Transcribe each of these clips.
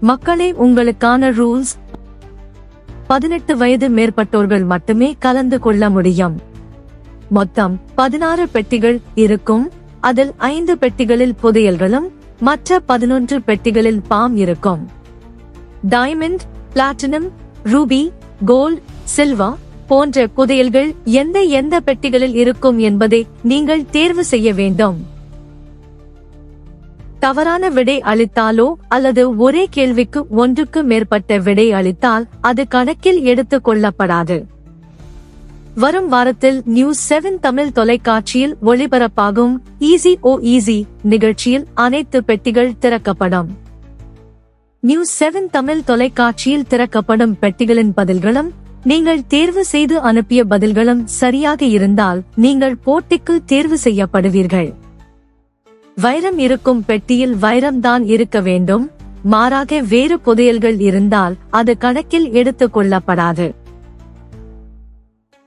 மக்களே உங்களுக்கான ரூல்ஸ். பதினெட்டு வயது மேற்பட்டோர்கள் மட்டுமே கலந்து கொள்ள முடியும். மொத்தம் பதினாறு பெட்டிகள் இருக்கும். அதில் ஐந்து பெட்டிகளில் புதையல்களும் மற்ற பதினொன்று பெட்டிகளில் பாம் இருக்கும். Diamond platinum ruby gold silver போன்ற புதையல்கள் எந்த எந்த பெட்டிகளில் இருக்கும் என்பதை நீங்கள் தேர்வு செய்ய வேண்டும். தவறான விடை அளித்தாலோ அல்லது ஒரே கேள்விக்கு ஒன்றுக்கு மேற்பட்ட விடை அளித்தால் அது கணக்கில் எடுத்துக் கொள்ளப்படாது. வரும் வாரத்தில் நியூஸ் செவன் தமிழ் தொலைக்காட்சியில் ஒளிபரப்பாகும் ஈஸி ஓ ஈஸி நிகழ்ச்சியில் அனைத்து பெட்டிகள் திறக்கப்படும். நியூஸ் செவன் தமிழ் தொலைக்காட்சியில் திறக்கப்படும் பெட்டிகளின் பதில்களும் நீங்கள் தேர்வு செய்து அனுப்பிய பதில்களும் சரியாக இருந்தால் நீங்கள் போட்டிக்கு தேர்வு செய்யப்படுவீர்கள். வைரம் இருக்கும் பெட்டியில் வைரம் தான் இருக்க வேண்டும். மாறாக வேறு புதையல்கள் இருந்தால் அது கணக்கில் எடுத்துக் கொள்ளப்படாது.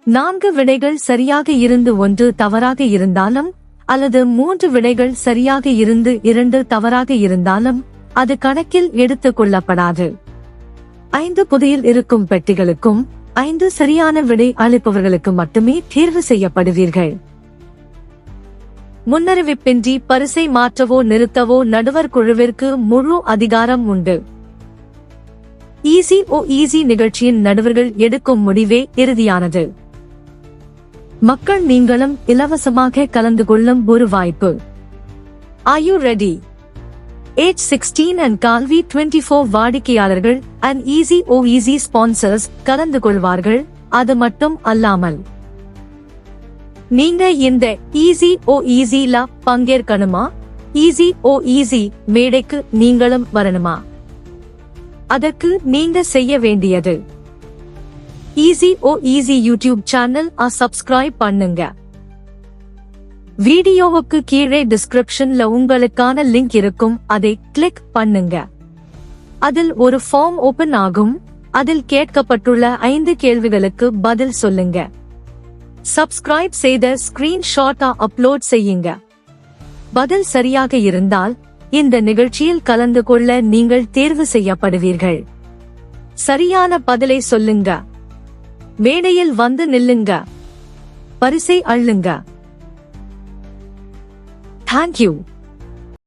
நான்கு விடைகள் சரியாக இருந்து ஒன்று தவறாக இருந்தாலும் அல்லது மூன்று விடைகள் சரியாக இருந்து இரண்டு தவறாக இருந்தாலும் அது கணக்கில் எடுத்துக் கொள்ளப்படாது. ஐந்து புதையில் இருக்கும் பெட்டிகளுக்கும் ஐந்து சரியான விடை அளிப்பவர்களுக்கு மட்டுமே தேர்வு செய்யப்படுவீர்கள். முன்னறிவிப்பின்றி பரிசை மாற்றவோ நிறுத்தவோ நடுவர் குழுவிற்கு முழு அதிகாரம் உண்டு. ஈஸி ஓ ஈஸி நிகழ்ச்சியின் நடுவர்கள் எடுக்கும் முடிவே இறுதியானது. மக்கள் நீங்களும் இலவசமாக கலந்து கொள்ளும் ஒரு வாய்ப்பு. Are you ready age sixteen and கால்வி twenty four வாடிக்கையாளர்கள் and easy o easy sponsors கலந்து கொள்வார்கள் அது மட்டும் அல்லாமல். நீங்க இந்த ஈஸி ஓ ஈஸில பங்கேற்கணுமா? ஈஸி ஓ ஈஸி மேடைக்கு நீங்களும் வரணுமா? அதற்கு நீங்க செய்ய வேண்டியது. Easy o easy YouTube channel ஆ சப்ஸ்கிரைப் பண்ணுங்க. வீடியோவுக்கு கீழே டிஸ்கிரிப்ஷன்ல உங்களுக்கான லிங்க் இருக்கும். அதை கிளிக் பண்ணுங்க. அதில் ஒரு ஃபார்ம் ஓபன் ஆகும். அதில் கேட்கப்பட்டுள்ள ஐந்து கேள்விகளுக்கு பதில் சொல்லுங்க. சப்ஸ்கிரைப் செய்த ஸ்கிரீன்ஷாட்டா அப்லோட் செய்யுங்க. பதில் சரியாக இருந்தால் இந்த நிகழ்ச்சியில் கலந்து கொள்ள நீங்கள் தேர்வு செய்யப்படுவீர்கள். சரியான பதிலை சொல்லுங்க. மேடையில் வந்து நில்லுங்க. பரிசை அள்ளுங்க. தேங்க்யூ